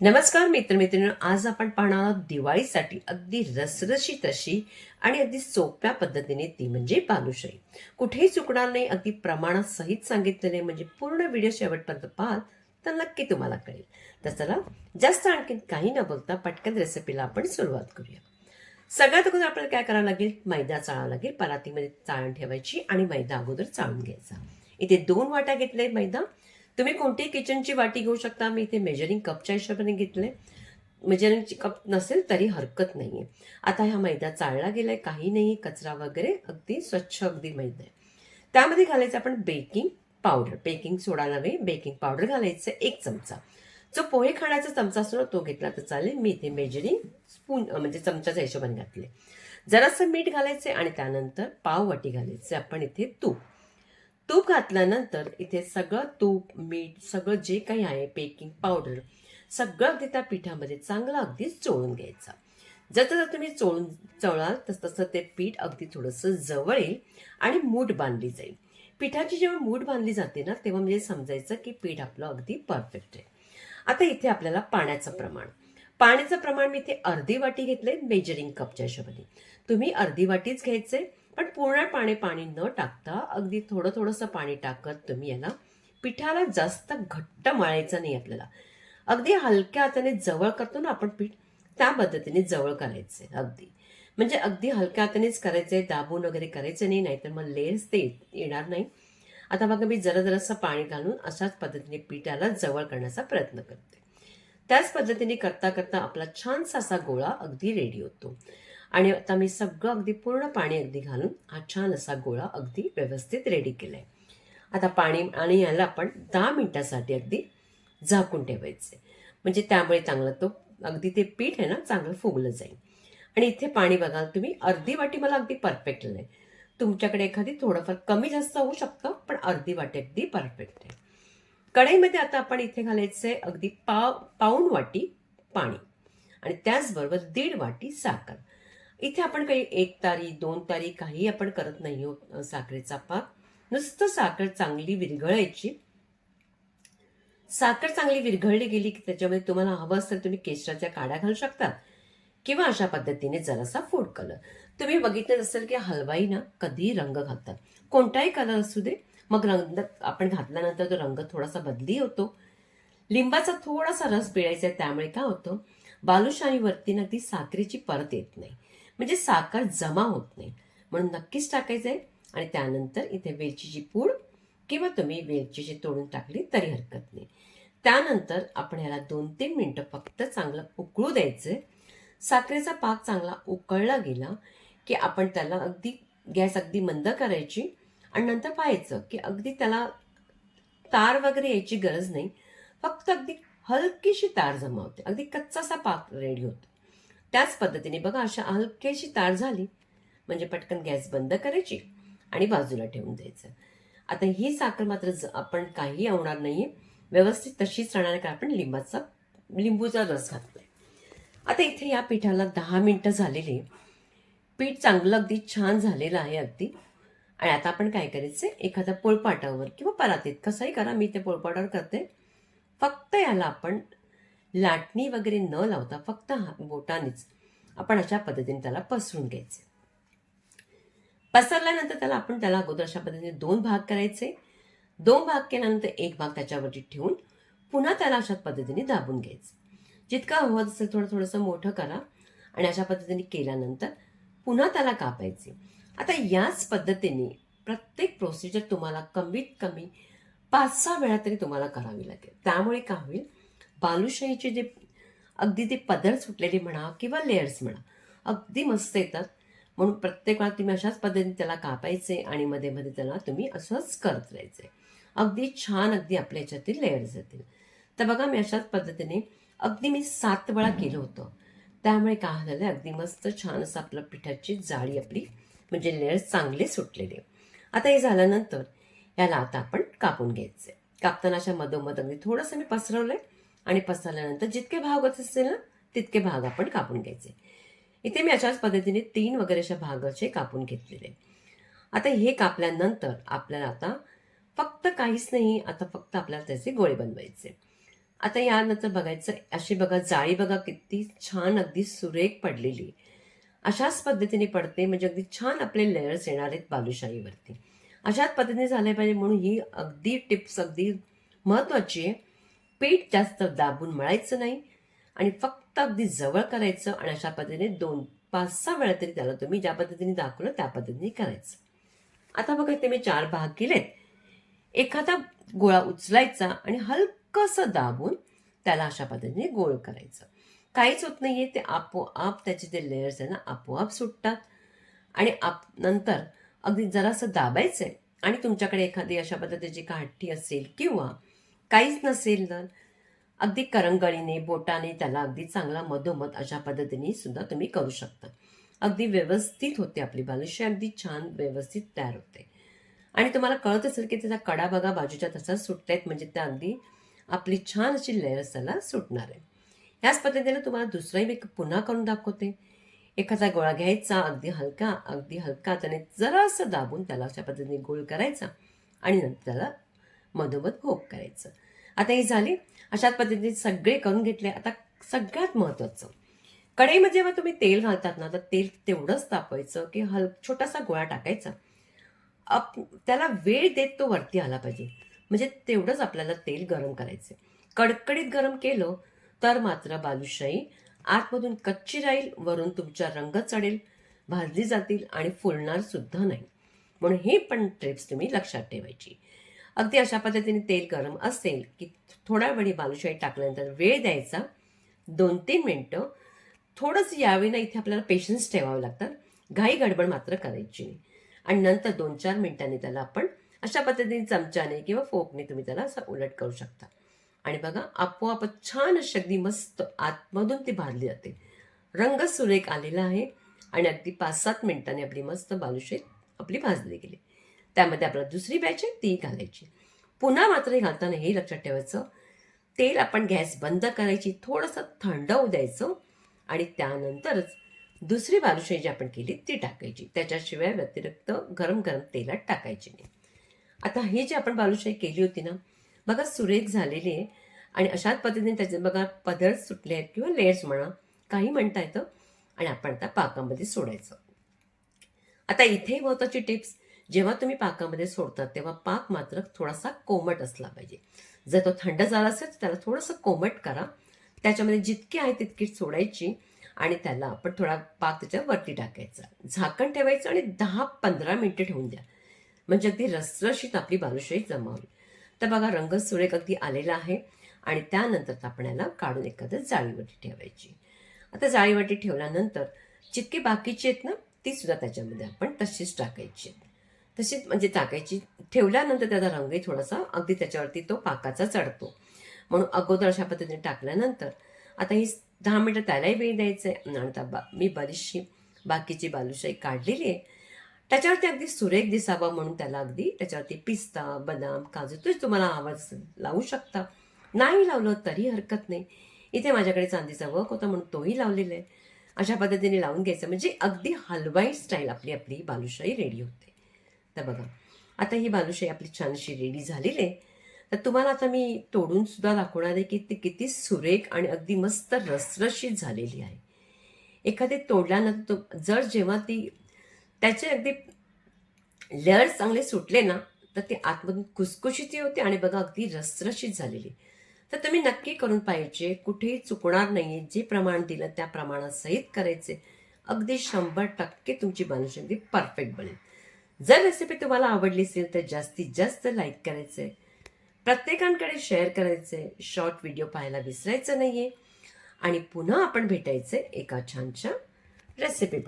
नमस्कार मित्रमैत्रिणी आज आपण पाहणार आहोत दिवाळीसाठी अगदी रसरशीत अशी आणि अगदी सोप्या पद्धतीने ती म्हणजे बालुशाही. कुठेही चुकणार नाही अगदी प्रमाणासहित सांगितलेले म्हणजे पूर्ण व्हिडिओ शेवटपर्यंत पाहाल तर नक्की तुम्हाला कळेल. तर चला जास्त आणखी काही न बोलता पटकन रेसिपीला आपण सुरुवात करूया. सगळ्यात अगोदर आपल्याला काय करावं लागेल? मैदा चाळावा लागेल. परातीमध्ये चाळण ठेवायची आणि मैदा अगोदर चाळून घ्यायचा. इथे दोन वाट्या घेतले मैदा. तुम्ही कोणतीही किचनची वाटी घेऊ शकता. मी इथे मेजरिंग कपच्या हिशोबाने घेतले मेजरिंगची कप नसेल तरी हरकत नाही आहे आता हा मैदा चाळला गेला आहे काही नाही कचरा वगैरे. अगदी स्वच्छ अगदी मैदा आहे. त्यामध्ये घालायचं आपण बेकिंग पावडर बेकिंग सोडा नव्हे बेकिंग पावडर घालायचं एक चमचा. जो पोहे खाण्याचा चमचा असतो ना तो घेतला तर चालेल. मी इथे मेजरिंग स्पून म्हणजे चमच्याच्या हिशोबाने घातले जरासं मीठ घालायचे आणि त्यानंतर पाव वाटी घालायचे आपण इथे तूप. तूप घातल्यानंतर इथे सगळं तूप मीठ सगळं जे काही आहे बेकिंग पावडर सगळं अगदी त्या पिठामध्ये चांगलं अगदी चोळून घ्यायचं. जसं जर तुम्ही चोळून चवळाल तसं तसं ते पीठ अगदी थोडंसं जवळ येईल आणि मूठ बांधली जाईल. पिठाची जेव्हा मूठ बांधली जाते ना तेव्हा म्हणजे समजायचं की पीठ आपलं अगदी परफेक्ट आहे. आता इथे आपल्याला पाण्याचं प्रमाण. पाण्याचं प्रमाण मी इथे अर्धी वाटी घेतले मेजरिंग कपच्या हिशोबाने. तुम्ही अर्धी वाटीच घ्यायचे पण पूर्ण पाणी पाणी न टाकता अगदी थोडं थोडंसं पाणी टाकत तुम्ही याला. पिठाला जास्त घट्ट मळायचं नाही आपल्याला. अगदी हलक्या हाताने जवळ करतो ना आपण पीठ त्या पद्धतीने जवळ करायचे अगदी. म्हणजे अगदी हलक्या हातानेच करायचंय दाबून वगैरे करायचं नाही नाहीतर मग लेअर्स ते येणार नाही. आता बघा मी जरा जरासं पाणी घालून अशाच पद्धतीने पिठाला जवळ करण्याचा प्रयत्न करते. त्याच पद्धतीने करता करता आपला छानसा असा गोळा अगदी रेडी होतो. आणि आता मी सगळं अगदी पूर्ण पाणी अगदी घालून हा छान असा गोळा अगदी व्यवस्थित रेडी केला आहे आता पाणी आणि याला आपण दहा मिनटासाठी अगदी झाकून ठेवायचे म्हणजे त्यामुळे चांगलं तो अगदी ते पीठ आहे ना चांगलं फुगलं जाईल. आणि इथे पाणी बघाल तुम्ही अर्धी वाटी मला अगदी परफेक्ट आहे तुमच्याकडे एखादी थोडंफार कमी जास्त होऊ शकतं पण अर्धी वाटी अगदी परफेक्ट आहे. कढईमध्ये आता आपण इथे घालायचंय अगदी पाव पाऊण वाटी पाणी. आणि त्याचबरोबर दीड वाटी साखर. इथे आपण काही एक तारी दोन तारी काही आपण करत नाही आहोत साखरेचा पाक. नुसतं साखर चांगली विरघळायची. साखर चांगली विरघळली गेली की त्याच्यामध्ये तुम्हाला हवं असेल तुम्ही केशराच्या काड्या घालू शकता किंवा अशा पद्धतीने जरासा फूड कलर तुम्ही बघितलं असेल की हलवाई ना कधी रंग घालतात. कोणताही कलर असू दे मग रंग आपण घातल्यानंतर तो रंग थोडासा बदली होतो. लिंबाचा थोडासा रस पिळायचा आहे त्यामुळे काय होतं बालुशाहीवरती ना ती साखरेची परत येत नाही. म्हणजे साखर जमा होत नाही. म्हणून नक्कीच टाकायचं आहे आणि त्यानंतर इथे वेलचीची पूड किंवा तुम्ही वेलचीची तोडून टाकली तरी हरकत नाही. त्यानंतर आपण ह्याला दोन तीन मिनटं फक्त चांगलं उकळू द्यायचं साखरेचा पाक चांगला उकळला गेला की आपण त्याला अगदी गॅस अगदी मंद करायची आणि नंतर पाहायचं की अगदी त्याला तार वगैरे यायची गरज नाही. फक्त अगदी हलकीशी तार जमा होते. अगदी कच्चासा पाक रेडी होतो. त्याच पद्धतीने बघा अशा हलकेशी तार झाली. म्हणजे पटकन गॅस बंद करायची आणि बाजूला ठेवून द्यायचं. आता ही साखर मात्र आपण काही आवणार नाही व्यवस्थित तशीच राहणार कारण आपण लिंबाचा लिंबूचा रस घातलाय. आता इथे या पिठाला दहा मिनटं झालेली. पीठ चांगलं अगदी छान झालेलं आहे अगदी. आणि आता आपण काय करायचं? एखाद्या पोळपाटावर किंवा परातीत कसंही करा मी ते पोळपाटावर करते. फक्त याला आपण लाटणी वगैरे न लावता फक्त हा- बोटानेच आपण अशा पद्धतीने त्याला पसरून घ्यायचे. पसरल्यानंतर त्याला आपण त्याला अगोदर अशा पद्धतीने दोन भाग करायचे. दोन भाग केल्यानंतर एक भाग त्याच्यावरती ठेवून पुन्हा त्याला अशा पद्धतीने दाबून घ्यायचं. जितका हवं असेल थोडं थोडंसं मोठं करा आणि अशा पद्धतीने केल्यानंतर पुन्हा त्याला कापायचे. आता याच पद्धतीने प्रत्येक प्रोसिजर तुम्हाला कमीत कमी पाच सहा वेळा तरी तुम्हाला करावी लागेल. त्यामुळे काय होईल? बालुशाहीचे जे अगदी ते पदर सुटलेले म्हणा किंवा लेयर्स म्हणा अगदी मस्त येतात. म्हणून प्रत्येक वेळा तुम्ही अशाच पद्धतीने त्याला कापायचे आणि मध्ये मध्ये त्याला तुम्ही असंच करत राहायचे. अगदी छान अगदी आपल्या याच्यातील लेयर्स येतील. तर बघा मी अशाच पद्धतीने अगदी मी सात वेळा केलं होतं. त्यामुळे काय झालं अगदी मस्त छान असं आपलं पिठाची जाळी आपली म्हणजे लेयर्स चांगले सुटलेले. आता हे झाल्यानंतर याला आता आपण कापून घ्यायचे. कापताना अशा मधोमध अगदी थोडंसं मी पसरवलंय. आणि पसरल्यानंतर जितके भाग होत असतील ना तितके भाग आपण कापून घ्यायचे. इथे मी अशाच पद्धतीने तीन वगैरे अशा भागाचे कापून घेतलेले. आता हे कापल्यानंतर आपल्याला आता फक्त काहीच नाही आता फक्त आपल्याला त्याचे गोळे बनवायचे. आता यानंतर बघायचं अशी बघा जाळी बघा किती छान अगदी सुरेख पडलेली. अशाच पद्धतीने पडते म्हणजे अगदी छान आपले लेयर्स येणार आहेत बालुशाहीवरती. अशाच पद्धतीने झाले पाहिजे म्हणून ही अगदी टिप्स अगदी महत्त्वाची आहे. पीठ जास्त दाबून मळायचं नाही आणि फक्त अगदी जवळ करायचं आणि अशा पद्धतीने दोन पाच सहा वेळा तरी त्याला तुम्ही ज्या पद्धतीने दाखवलं त्या पद्धतीने करायचं. आता बघा ते मी चार भाग केलेत. एखादा गोळा उचलायचा आणि हलकंसं दाबून त्याला अशा पद्धतीने गोळ करायचं. काहीच होत नाही आहे ते आपोआप त्याचे जे लेयर्स आहे ना आपोआप सुटतात. आणि आप नंतर अगदी जरासं दाबायचं आहे आणि तुमच्याकडे एखादी अशा पद्धतीची काठी असेल किंवा काहीच नसेल तर अगदी करंगळीने बोटाने त्याला अगदी चांगला मधोमध अशा पद्धतीने सुद्धा तुम्ही करू शकता. अगदी व्यवस्थित होते आपली बालुशी अगदी छान व्यवस्थित तयार होते. आणि तुम्हाला कळत असेल की त्याचा कडा बघा बाजूच्या तसाच सुटतायत म्हणजे त्या अगदी आपली छान अशी लेअर्स त्याला सुटणार आहे. ह्याच पद्धतीने तुम्हाला दुसराही मी पुन्हा करून दाखवते. एखादा गोळा घ्यायचा अगदी हलका अगदी हलका त्याने जरासं दाबून त्याला अशा पद्धतीने गोळ करायचा आणि नंतर त्याला मधोमध भोग करायचं. आता ही झाली. अशाच पद्धतीने सगळे करून घेतले. आता सगळ्यात महत्त्वाचं. कढईमध्ये जेव्हा तुम्ही तेल घालतात ना तर तेल तेवढंच तापवायचं की हल छोटासा गोळा टाकायचा. अप त्याला वेळ देत तो वरती आला पाहिजे. म्हणजे तेवढंच आपल्याला तेल गरम करायचं कडकडीत गरम केलं तर मात्र बालुशाही आतमधून कच्ची राहील वरून तुमचा रंग चढेल भाजली जातील आणि फुलणार सुद्धा नाही. म्हणून हे पण ट्रिप्स तुम्ही लक्षात ठेवायची. अगदी अशा पद्धतीने तेल गरम असेल की थोडा वेळी बालुशाही टाकल्यानंतर वेळ द्यायचा दोन तीन मिनटं. थोडंसं यावेळी ना इथे आपल्याला पेशन्स ठेवावं लागतात घाई गडबड मात्र करायची नाही. आणि नंतर दोन चार मिनिटांनी त्याला आपण अशा पद्धतीने चमच्याने किंवा फोकने तुम्ही त्याला असं उलट करू शकता. आणि बघा आपोआप छान अशी अगदी मस्त आतमधून ती भाजली जाते. रंग सुरेख आलेला आहे आणि अगदी पाच सात मिनिटांनी आपली मस्त बालुशाही आपली भाजली गेली. त्यामध्ये आपल्याला दुसरी बॅच आहे ती घालायची. पुन्हा मात्र हे घालताना हे लक्षात ठेवायचं. तेल आपण गॅस बंद करायची थोडंसं थंड होऊ द्यायचं आणि त्यानंतरच दुसरी बालुशाही जी आपण केली ती टाकायची. त्याच्याशिवाय व्यतिरिक्त गरम गरम तेलात टाकायची नाही. आता ही जी आपण बालुशाही केली होती ना बघा सुरेख झालेली आहे. आणि अशाच पद्धतीने त्याचे बघा पदर सुटले आहेत किंवा लेयर्स म्हणा काही म्हणता येतं. आणि आपण आता पाकामध्ये सोडायचं. आता इथे महत्वाची टिप्स जेव्हा तुम्ही पाकामध्ये सोडतात तेव्हा पाक मात्र थोडासा कोमट असला पाहिजे. जर तो थंड झाला असेल तर त्याला थोडंसं कोमट करा. त्याच्यामध्ये जितकी आहे तितकी सोडायची आणि त्याला आपण थोडा पाक त्याच्या वरती टाकायचा. झाकण ठेवायचं आणि दहा पंधरा मिनिटं ठेवून द्या. म्हणजे अगदी रसरशीत आपली बालुशाही जमावली तर बघा रंग सुरेख अगदी आलेला आहे आणि त्यानंतर आपण याला काढून एखादं जाळीवरती ठेवायची. आता जाळीवरती ठेवल्यानंतर जितकी बाकीची आहेत ना ती सुद्धा त्याच्यामध्ये आपण तशीच टाकायची. आहेत तशीच म्हणजे टाकायची ठेवल्यानंतर त्याचा रंगही थोडासा अगदी त्याच्यावरती तो पाकाचा चढतो. म्हणून अगोदर अशा पद्धतीने टाकल्यानंतर आता ही दहा मिनटं त्यालाही वेळ द्यायचं आहे. आणि आता बा मी बरीचशी बाकीची बालुशाही काढलेली आहे. त्याच्यावरती अगदी सुरेख दिसावं म्हणून त्याला अगदी त्याच्यावरती पिस्ता बदाम काजू तुझ तुम्हाला आवाज लावू शकता. नाही लावलं तरी हरकत नाही. इथे माझ्याकडे चांदीचा वक होता म्हणून तोही लावलेला आहे. अशा पद्धतीने लावून घ्यायचं म्हणजे अगदी हलवाई स्टाईल आपली आपली बालुशाही रेडी होते. तर बघा आता ही बालुशाही आपली छानशी रेडी झालेली आहे. तर तुम्हाला आता मी तोडून सुद्धा दाखवणार आहे की ती किती सुरेख आणि अगदी मस्त रसरशीत झालेली आहे. एखादी तोडल्यानंतर तो जर जेव्हा ती त्याचे अगदी लेअर चांगले सुटले ना तर ते आतमधून कुसकुशीती होते आणि बघा अगदी रसरशीत झालेली तर तुम्ही नक्की करून पाहिजे कुठेही चुकणार नाही जे प्रमाण दिलं त्या प्रमाणासहित करायचे. अगदी शंभर टक्के तुमची बालुशाही अगदी परफेक्ट बनेल. जर रेसिपी तुम्हाला आवडली असेल तर जास्तीत जास्त लाईक करायचे प्रत्येकांकडे शेअर करायचे शॉर्ट व्हिडिओ पाहायला विसरायचं नाहीये. आणि पुन्हा आपण भेटायचे एका छानशा रेसिपी